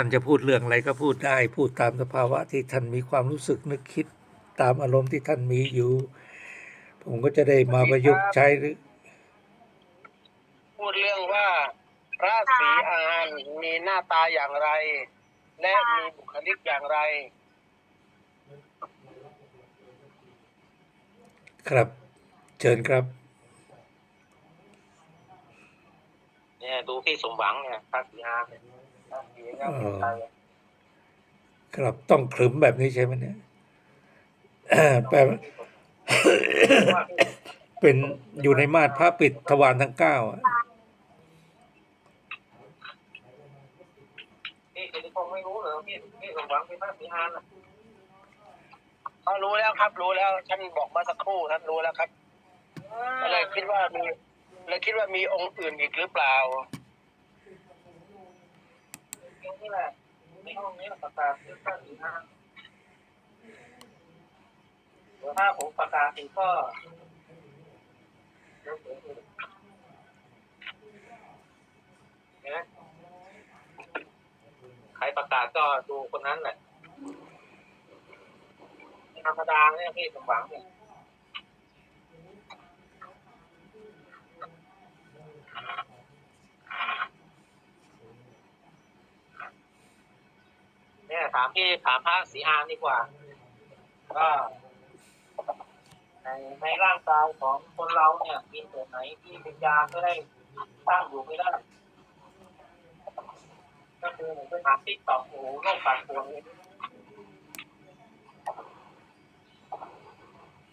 ท่านจะพูดเรื่องอะไรก็พูดได้ พูดตามสภาวะที่ท่านมีความรู้สึกนึกคิดตามอารมณ์ที่ท่านมีอยู่ ผมก็จะได้มาประยุกต์ใช้หรือ พูดเรื่องว่าพระศรีอานมีหน้าตาอย่างไร และมีบุคลิกอย่างไร ครับ เชิญครับ เนี่ยดูพี่สมหวังเนี่ยพระศรีอานเนี่ย พระศรีอานเป็นใครครับต้องขรึมแบบนี้ใช่ไหมเนี่ยแปลว่าเป็นอยู่ในมาตรพระปิดทวารทั้งเก้าอะพี่กิติพงศ์ไม่รู้เหรอพี่พี่สมหวังเป็นพระศรีอานน่ะเขารู้แล้วครับ รู้แล้วท่านบอกมาสักครู่ท่านรู้แล้วครับก็เลยคิดว่ามีเลยคิดว่ามีองค์อื่นอีกหรือเปล่า ถ้าผมประกาศอีกก็เดี๋ยวเดี๋ยวเดี๋ยวเห็นไหมใครประกาศก็ดูคนนั้นแหละธรรมดาเนี่ยพี่สมหวังเนี่ย เนี่ยถามพี่ถามพระศรีอานดีกว่าก็ในในร่างกายของคนเราเนี่ยมีส่วนไหนที่วิญญาณไม่ได้ตั้างอยู่ไม่ได้ก็คือผมไปถามติ๊กตอกโอ้โหโลกปั่นป่วนเลย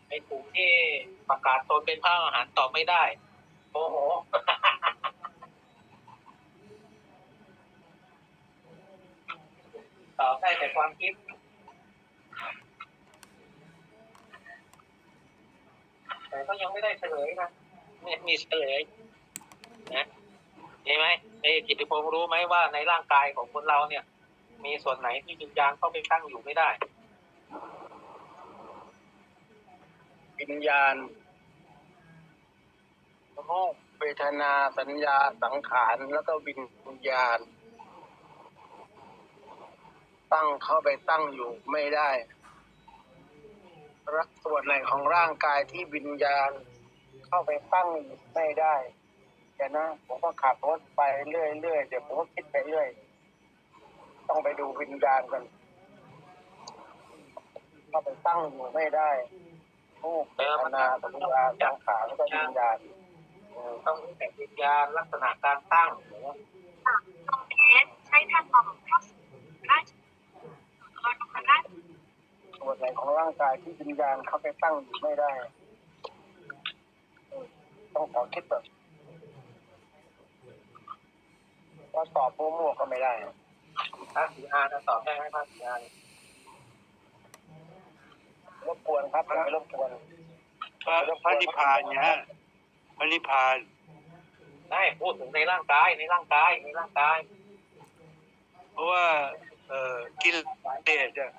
ไอ้กลุ่มที่ประกาศตนเป็นพระอาหารตอบไม่ได้โอ้โห ตอบได้แต่ความคิดแต่ก็ยังไม่ได้เฉลยนะไม่มีเฉลยนะเห็นไหมไอ้กิตติพงศ์รู้ไหมว่าในร่างกายของคนเราเนี่ย มีส่วนไหนที่วิญญาณเข้าไปตั้งอยู่ไม่ได้วิญญาณรูปเวทนาสัญญาสังขารแล้วก็วิญญาณ ตั้งเข้าไปตั้งอยู่ไม่ได้รักส่วนไหนของร่างกายที่วิญญาณ เข้าไปตั้งอยู่ไม่ได้เดี๋ยนะผมก็ขับรถไปเรื่อยๆเดี๋ยวผมก็คิดไปเรื่อยต้องไปดูวิญญาณกันเข้าไปตั้งอยู่ไม่ได้รูปเวทนาสัญญาสังขารแล้วก็วิญญาณต้องแต่วิญญาณลักษณะการตั้งหรือว่า ตรงเทสใช้ทางออกเข้าสู่ราชรถพระราช ส่วนไหนของ ร่างกายที่วิญญาณเข้าไปตั้งอยู่ไม่ได้ ต้องขอคิดแบบว่าตอบมั่วๆก็ไม่ได้พระศรีอาจะตอบได้ไหมพระศรีอารบกวนครับไม่รบกวนพระพระนิพพานเนี่ยฮะพระนิพพานได้พูดถึงในร่างกายในร่างกายในร่างกาย เพราะว่า เอ่อกิเลสอะ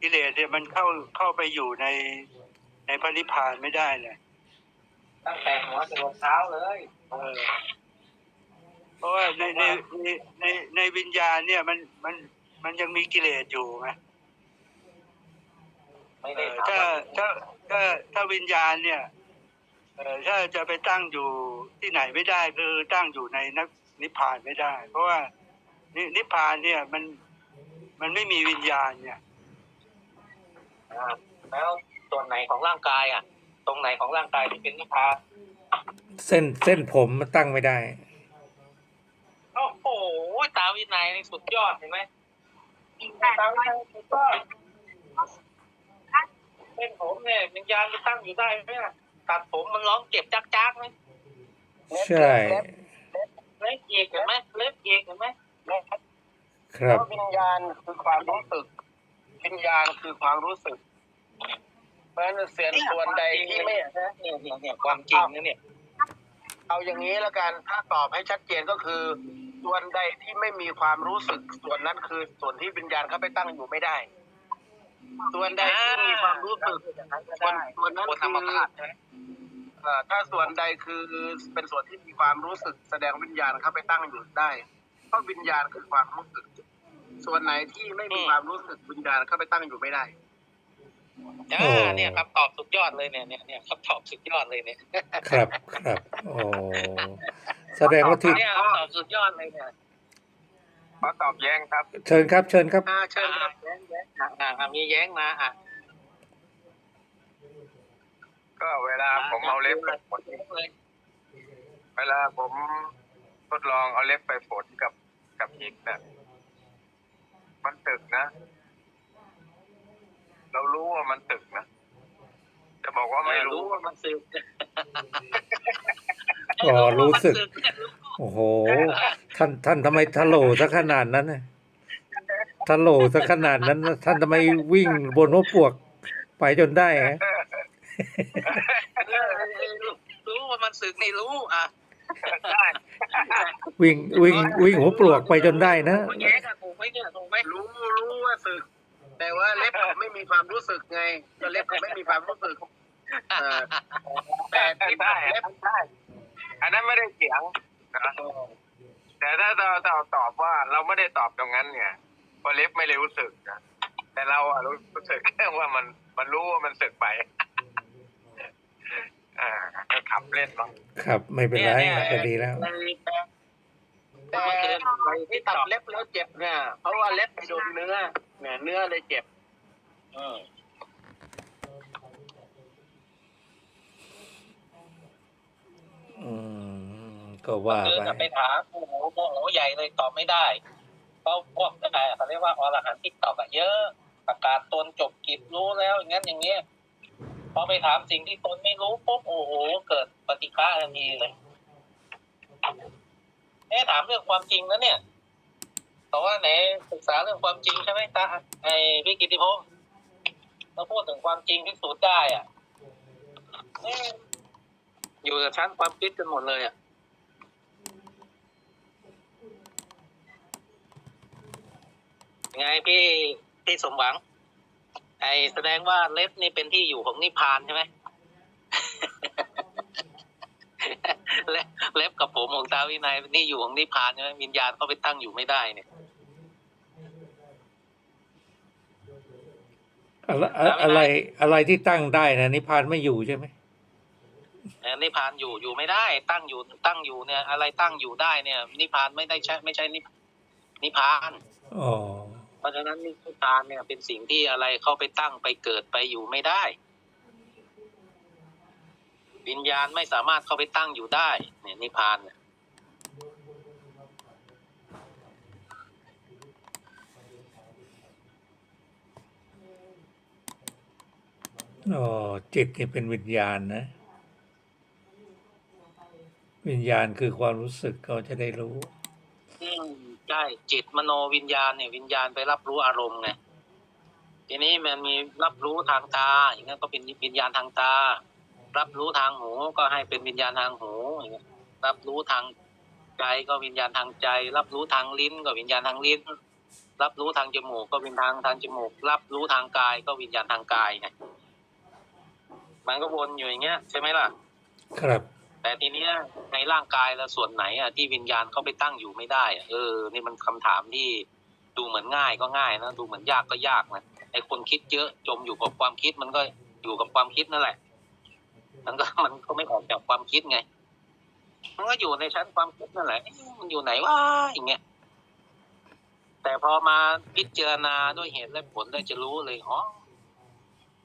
กิเลสเนี่ยมันเข้าเข้าไปอยู่ในในพระนิพพานไม่ได้เลยตั้งแต่หัวจรดเท้าเลยเออเพราะว่าในในในในในวิญญาณเนี่ยมันมันมันยังมีกิเลสอยู่ไงไม่เอได้อถามถ้าว่าถ้าถ้าถ้าวิญญาณเนี่ยเออถ้าจะไปตั้งอยู่ที่ไหนไม่ได้คือตั้งอยู่ในนักนิพพานไม่ได้ เพราะว่านินิพพานเนี่ยมันมันไม่มีวิญญาณเนี่ย อ่าแล้วส่วนไหนของร่างกายอะ ตรงไหนของร่างกายที่เป็นนิพพานเส้นเส้นผมมันตั้งไม่ได้ โอ้โหตาวินัยนี่สุดยอดเห็นไหมมีแปดตาร้วิอยนัยสุดยอดเส้นผมเนี่ยวิญญาณจะตั้งอยู่ได้ไหมอะตัดผมมันร้องเจ็บจักจักๆไหมใช่ เล็บเอกเห็นไหมเล็บเอกเห็นไหมครับวิญญาณคือความรู้สึก วิญญาณคือความรู้สึก เพราะฉะนั้นเสียนส่วนใดที่ไม่เนี่ยเนี่ยเนี่ยเนี่ยความจริงนะเนี่ย เอาอย่างนี้แล้วกันถ้าตอบให้ชัดเจนก็คือ ส่วนใดที่ไม่มีความรู้สึก ส่วนนั้นคือส่วนที่วิญญาณเขาไปตั้งอยู่ไม่ได้ ส่วนใดที่มีความรู้สึกส่วนส่วนนั้นคือเอ่อถ้าส่วนใดคือเป็นส่วนที่มีความรู้สึก แสดงวิญญาณเข้าไปตั้งอยู่ได้เพราะวิญญาณคือความรู้สึก ส่วนไหนที่ไม่มีความรู้สึกวิญญาณเข้าไปตั้งอยู่ไม่ได้อ่าเนี่ยคำตอบสุดยอดเลยเนี่ยเนี่ยเนี่ยคำตอบสุดยอดเลยเนี่ยครับครับโอ้แสดงว่าที่เนี่ยคำตอบสุดยอดเลยเนี่ยขอตอบแย้งครับ เชิญครับ เชิญครับอ่าเชิญคอ่ารับแย้งแย้งอ่าอ่าอ่ามีแย้งมาอะก็เวลาผมเอาเล็บไปฝนเลยเวลาผมทดลองเอาเล็บไปฝนกับกับหินเนี่ย มันตึกนะ เรารู้ว่ามันตึกนะ จะบอกว่าไม่รู้รู้ว่ามันสึกอ๋อรู้สึก โอ้โห ท่านท่านทำไมทะโหลซะขนาดนั้นน่ะทะโหลซะขนาดนั้นน่ะท่านทำไมวิ่งบนหัวปวกไปจนได้ฮะเออรู้ว่ามันสึกนี่รู้อะวิ่งวิ่งวิ่งหัวปลวกไปจนได้นะมันแย้งอะถูกไหมเนี่ย สึก แต่ว่าเล็บเขาไม่มีความรู้สึกไงก็เล็บเขาไม่มีความรู้สึกเออแต่ที่ได้เล็บได้อันนั้นไม่ได้เสียงนะแต่ถ้าเราเราตอบว่าเราไม่ได้ตอบตรงนั้นเนี่ยเพราะเล็บไม่ได้รู้สึกนะแต่เราอะรู้สึกแค่ว่ามันมันรู้ว่ามันสึกไปอ่าก็ขับเล่นเนาะครับ ไม่เป็นไรก็ดีแล้วแต่ที่ตัดเล็บแล้วเจ็บเนี่ยเพราะว่าเล็บไปโดนเนื้อ เนี่ยเนื้อเลยเจ็บ อืมอืม ก็ว่าคือไป จะไปถามโอ้โหโมโหใหญ่เลยตอบไม่ได้เพราะพวกอะไรเขาเรียกว่าอรหันต์ทิกตอกอะเยอะประกาศตนจบกิจรู้แล้วอย่างนั้นอย่างเงี้ยพอไปถามสิ่งที่ตนไม่รู้ปุ๊บโอ้โหเกิดปฏิฆาทันทีเลยเอ๊ะถามเรื่องความจริงนะเนี่ย แต่ว่าไหนศึกษาเรื่องความจริงใช่ไหมตาไอ้พี่กิติพงศ์เราพูดถึงความจริงพิสูจน์ได้อะอยู่กับชั้นความคิดกันหมดเลยอะไงพี่พี่สมหวัง ไอแสดงว่าเล็บนี่เป็นที่อยู่ของนิพพานใช่ไหมเล็บเล็บกับผมของตาวินัยนี่อยู่ของนิพพานใช่ไหมวิญญาณเขาไปตั้งอยู่ไม่ได้เนี่ย อะไรอะไรอะไรที่ตั้งได้นะนิพพานไม่อยู่ใช่ไหมเอ่อนิพพานอยู่อยู่ไม่ได้ ตั้งอยู่ตั้งอยู่เนี่ย อะไรตั้งอยู่ได้เนี่ย นิพพานไม่ได้ใช่ไม่ใช่นิพนิพพานอ๋อเพราะฉะนั้นนิพพานเนี่ยเป็นสิ่งที่อะไรเข้าไปตั้งไปเกิดไปอยู่ไม่ได้ วิญญาณไม่สามารถเข้าไปตั้งอยู่ได้ เนี่ยนิพพานเนี่ย อ๋อจิตนี่เป็นวิญญาณนะ วิญญาณคือความรู้สึกเขาจะได้รู้อืมใช่จิตมโนวิญญาณเนี่ยวิญญาณไปรับรู้อารมณ์ไงทีนี้มันมีรับรู้ทางตาอย่างนั้นก็เป็นวิญญาณทางตา รับรู้ทางหูก็ให้เป็นวิญญาณทางหูอย่างนี้ยรับรู้ทางใจก็วิญญาณทางใจ รับรู้ทางลิ้นก็วิญญาณทางลิ้น รับรู้ทางจมูกก็วิญญาณทางจมูก รับรู้ทางกายก็วิญญาณทางกายไง มันก็วนอยู่อย่างเงี้ยใช่ไหมล่ะ ครับ แต่ทีเนี้ยในร่างกายเราส่วนไหนอะที่วิญญาณเขาไปตั้งอยู่ไม่ได้อะเออ นี่มันคำถามที่ดูเหมือนง่ายก็ง่ายนะดูเหมือนยากก็ยากนะไอคนคิดเยอะจมอยู่กับความคิดมันก็อยู่กับความคิดนั่นแหละ มันก็มันก็ไม่ออกจากความคิดไง มันก็อยู่ในชั้นความคิดนั่นแหละเอ๊ะมันอยู่ไหนวะอย่างเงี้ยแต่พอมาพิจารณาด้วยเหตุและผลได้จะรู้เลยอ๋อ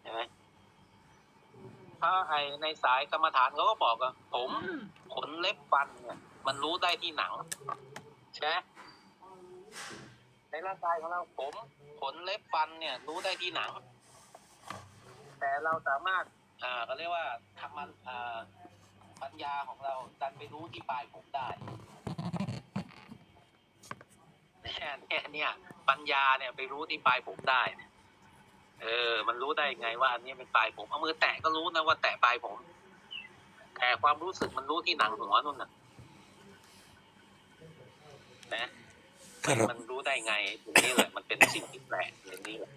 เห็นไหม ถ้าไอในสายกรรมฐานเขาก็บอกว่าผมขนเล็บฟันเนี่ย มันรู้ได้ที่หนังใช่ไหมในร่างกายของเราผมขนเล็บฟันเนี่ย รู้ได้ที่หนัง แต่เราสามารถ อ่าเขาเรียกว่าทำมันอ่าปัญญาของเราดันไปรู้ที่ปลายผมได้เนี่ยเนี่ยเนี่ยปัญญาเนี่ยไปรู้ที่ปลายผมได้เนี่ย เออ มันรู้ได้ไงว่าอันนี้เป็นปลายผมเอามือแตะก็รู้นะว่าแตะปลายผม แต่ความรู้สึกมันรู้ที่หนังหัวนู่นน่ะนะครับมันรู้ได้ไงตรงนี้แหละมันเป็นสิ่งที่แปลกอย่างนี้แหละ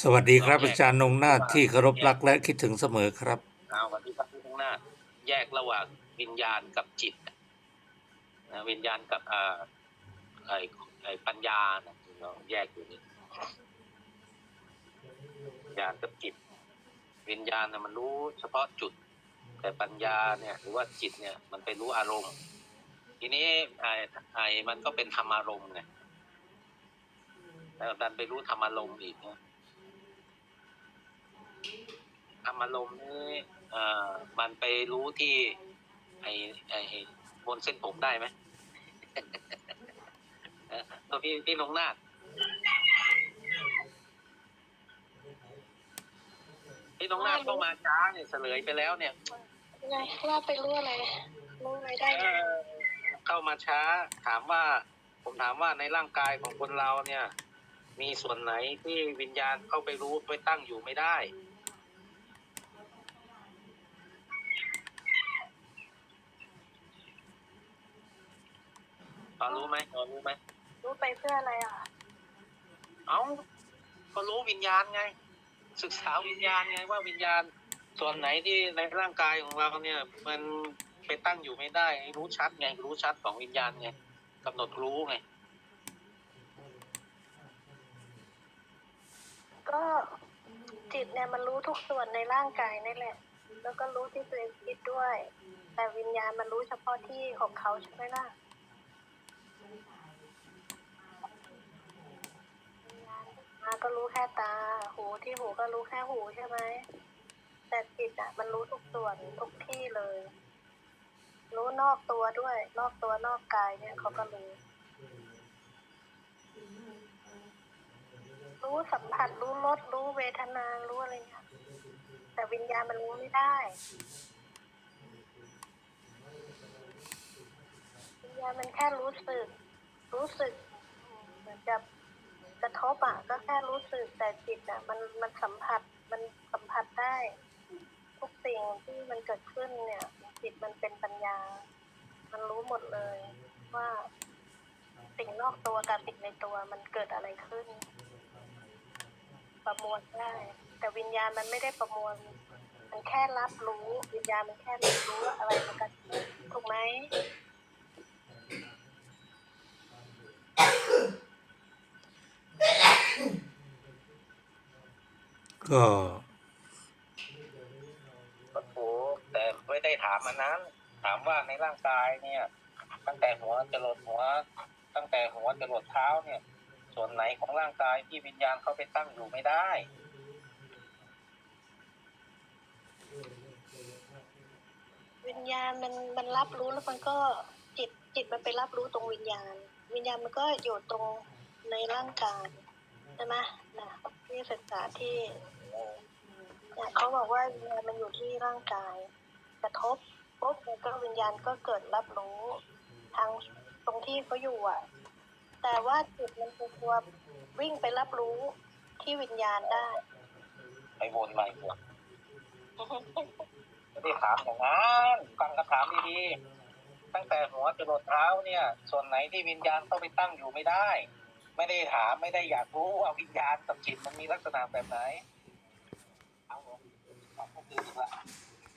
สวัสดีครับอาจารย์นงนาถที่เคารพรักและคิดถึงเสมอครับเอาวันที่พักที่ข้างหน้า แยกระหว่างวิญญาณกับจิตนะวิญญาณกับอ่าไอ้ไอ้ปัญญานะเราแยกอยู่นี่วิ ญาณกับจิต วิญญาณน่ะมันรู้เฉพาะจุด แต่ปัญญาเนี่ยหรือว่าจิตเนี่ยมันไปรู้อารมณ์ ทีนี้ไอ้ไอ้มันก็เป็นธรรมารมณ์ไงแล้วดันไปรู้ธรรมารมณ์อีกเนี่ยธรรมารมณ์นี่เอ่อมันไปรู้ที่ไอ้ไอ้บนเส้นผมได้ไหมเออตัวพี่พี่นงนา พี่นงนาคเข้ามาช้าเนี่ยเฉลยไปแล้วเนี่ยไงว่าไปรู้อะไรรู้อะไรได้เอ่อเข้ามาช้า ถามว่า ผมถามว่าในร่างกายของคนเราเนี่ย มีส่วนไหนที่วิญญาณเข้าไปรู้ไปตั้งอยู่ไม่ได้พอรู้ไหมพอรู้ไหมรู้ไปเพื่ออะไรอะ เอ้าก็รู้วิญญาณไง ศึกษาวิญญาณไงว่าวิญญาณส่วนไหนที่ในร่างกายของเราเนี่ย มันไปตั้งอยู่ไม่ได้ รู้ชัดไงรู้ชัดของวิญญาณไงกำหนดรู้ไงก็จิตเนี่ยมันรู้ทุกส่วนในร่างกายนี่แหละ แล้วก็รู้ที่ตัวเองคิดด้วย แต่วิญญาณมันรู้เฉพาะที่ของเขาใช่ไหมล่ะวิญญาก็รู้แค่ตา ที่หูก็รู้แค่หูใช่ไหมแต่จิตอะ มันรู้ทุกส่วนทุกที่เลย รู้นอกตัวด้วย นอกตัวนอกกายเนี่ยเขาก็รู้รู้สัมผัสรู้รสรู้เวทนารู้อะไรเงี้ยแต่วิญญาณมันรู้ไม่ได้วิญญาณมันแค่รู้สึก รู้สึกเหมือนกับ กระทบอะก็แค่รู้สึกแต่จิตอะมันมันสัมผัสมันสัมผัสได้ ทุกสิ่งที่มันเกิดขึ้นเนี่ย จิตมันเป็นปัญญา มันรู้หมดเลยว่าสิ่งนอกตัวกับสิ่งในตัวมันเกิดอะไรขึ้น ประมวลได้ แต่วิญญาณมันไม่ได้ประมวล มันแค่รับรู้ วิญญาณมันแค่รับรู้อะไรมันกันถูกไหม ก็ก็ถูกแต่ไม่ได้ถามอันนั้น ถามว่าในร่างกายเนี่ย ตั้งแต่หัวจรดหัว ตั้งแต่หัวจรดเท้าเนี่ย ส่วนไหนของร่างกายที่วิญญาณเข้าไปตั้งอยู่ไม่ได้ วิญญาณมันมันรับรู้แล้วมันก็จิตจิตมันไปรับรู้ตรงวิญญาณ วิญญาณมันก็อยู่ตรงในร่างกายใช่ไหมนะที่ศึกษาที่ เนี่ยเขาบอกว่าวิญญาณมันอยู่ที่ร่างกาย กระทบปุ๊บแล้วก็วิญญาณก็เกิดรับรู้ทางตรงที่เขาอยู่อะ แต่ว่าจิตมันเป็นตัววิ่งไปรับรู้ที่วิญญาณได้ไปวนไปวนไม่ได้ถามอย่างนั้นฟังคำถามดีๆตั้งแต่หัวจรดเท้าเนี่ย ส่วนไหนที่วิญญาณเข้าไปตั้งอยู่ไม่ได้ ไม่ได้ถามไม่ได้อยากรู้ว่าวิญญาณกับจิตมันมีลักษณะแบบไหน เอาเ